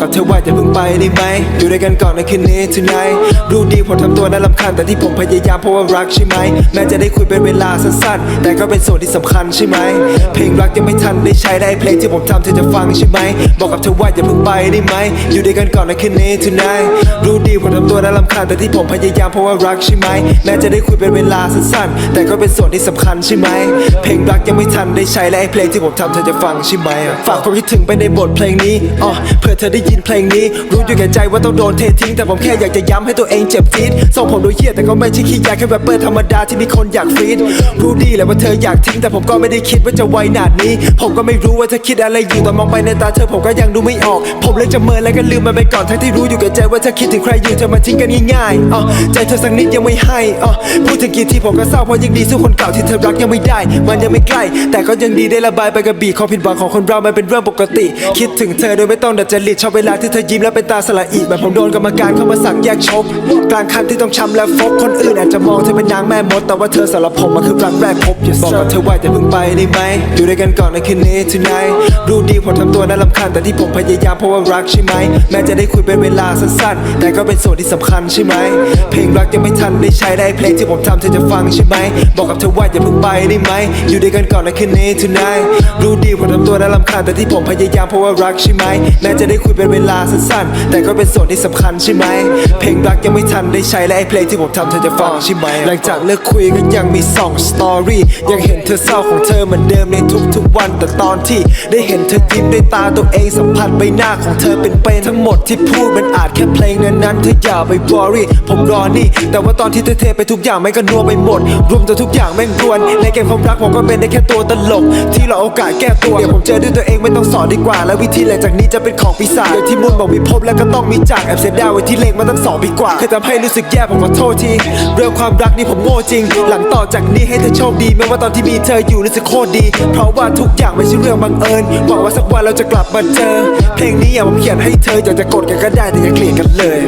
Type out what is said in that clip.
กับเธอว่าจะเพิ่งไปได้ไหมอยู่ด้วยกันก่อนในคืนนี้ tonight รู้ดีผมทำตัวน่ารำคาญแต่ที่ผมพยายามเพราะว่ารักใช่ไหม แม้จะได้คุยเป็นเวลาสั้นๆ แต่ก็เป็นส่วนที่สำคัญใช่ไหม เพลงรักยังไม่ทันได้ใช้ได้เพลงที่ผมทำเธอจะฟังใช่ไหม บอกกับเธอว่าอย่าเพิ่งไปได้ไหม อยู่ด้วยกันก่อนในคืนนี้ tonight รู้ดีผมทำตัวน่ารำคาญแต่ที่ผมพยายามเพราะว่ารักใช่ไหม แม้จะได้คุยเป็นเวลาสั้นๆ แต่ก็เป็นส่วนที่สำคัญใช่ไหม เพลงรักยังไม่ทันได้ใช้และไอ้เพลงที่ผมทำเธอจะฟังใช่ไหม ฝากความคิดถึงไปในบทเพลงนี้อ๋อเพื่อเธอได้ยินเพลงนี้ รู้อยู่แก่ใจว่าต้องโดนเททิ้ง แต่ผมแค่อยากจะย้ำให้ตัวเองเจ็บจี๊ดส่งผมดูเหี้ยแต่ก็ไม่ใช่ขี้ยาแค่แรปเปอร์ธรรมดาที่มีคนอยากฟีดรู้ดีแหละว่าเธออยากทิ้ง แต่ผมก็ไม่ได้คิดว่าจะไวหนาดนี้ ผมก็ไม่รู้ว่าเธอคิดอะไรอยู่ตอนมองไปในตาเธอผมก็ยังดูไม่ออก ผมเลยจะเมินแล้วก็ลืมมันไปก่อนทั้งที่รู้อยู่แก่ใจว่าเธอคิดถึงใครอยู่จะมาทิ้งกันง่ายๆอ๋อใจเธอสักนิดยังไม่ให้อ๋อพูดถึงกี่ทีผมก็เศร้าเพราะยังดีสู้คนเก่าที่เธอรักยังไม่ได้ มันยังไม่ใกล้ แต่ก็ยังดีได้ระบายไปกับบีความผิดหวังของคนเรามันเป็นเรื่องปกติ คิดถึงเธอโดยไม่ต้องดัดจริตชอบเวลาที่เธอยิ้มแล้วเป็นตาสละอีกแบบผมโดนกรรมการเข้ามาสั่งแยกชก กลางคันที่ต้องช้ำและฟกคนอื่นอาจจะมองเธอเป็นนางแม่มด แต่ว่าเธอสำหรับผมมันคือรักแรกพบ Yes, บอกกับเธอว่าจะเพิ่งไปได้ไหมอยู่ด้วยกันก่อนในคืนนี้ tonight รู้ดีผมทำตัวน่ารำคาญแต่ที่ผมพยายามเพราะว่ารักใช่ไหมแม้จะได้คุยเป็นเวลาสั้นๆ แต่ก็เป็นส่วนที่สำคัญใช่ไหมเพลงรักยังไม่ทันได้ใช้ได้เพลงที่ผมทำเธอจะฟังใช่ไหมบอกกับเธอว่าอย่าเพิ่งไปได้ไหมอยู่ด้วยกันก่อนในคืนนี้ tonight รู้ดีผมทำตัวน่ารำคาญแต่ที่ผมพยายามเพราะว่ารักใช่ไหมแม้จะได้คุยเป็นเวลาสั้นๆ แต่ก็เป็นส่วนที่สำคัญใช่ไหม เพลงรักยังไม่ทันได้ใช้และไอ้เพลงที่ผมทำเธอจะฟังใช่ไหม หลังจากเลิกคุยก็ยังมีสองสตอรี่ยังเห็นเธอเศร้าของเธอเหมือนเดิมในทุกๆวัน แต่ตอนที่ได้เห็นเธอยิ้มด้วยตาตัวเองสัมผัสใบหน้าของเธอเป็นเป็นทั้งหมดที่พูดมันอาจแค่เพลงนั้นๆเธออย่าไปบอรี่ผมรอนี่ แต่ว่าตอนที่เธอเทไปทุกอย่างไม่งก็นัวไปหมด รวมตัวทุกอย่างแม่งรวนในเกมความรักผมก็เป็นได้แค่ตัวตลก ที่รอโอกาสแก้ตัวเดี๋ยวผมเจอด้วยตัวเองไม่ต้องสอนดีกว่า แล้ววิธีหลังจากนี้จะเป็นของปีศาจยที่มุนบอกมีพบแล้วก็ต้องมีจากแอบเสียดายไว้ที่เลงมาตั้งสองปีกว่าเคยทำให้รู้สึกแย่ผมขอโทษทีเรื่องความรักนี่ผมโง่จริง หลังต่อจากนี้ให้เธอโชคดีไม่ว่าตอนที่มีเธออยู่รู้สึกโคตรดี เพราะว่าทุกอย่างไม่ใช่เรื่องบังเอิญหวังว่าสักวันเราจะกลับมาเจอ เพลงนี้อย่าผมเขียนให้เธออยากจะกดกันก็ได้แต่อย่าเกลียดกันเลย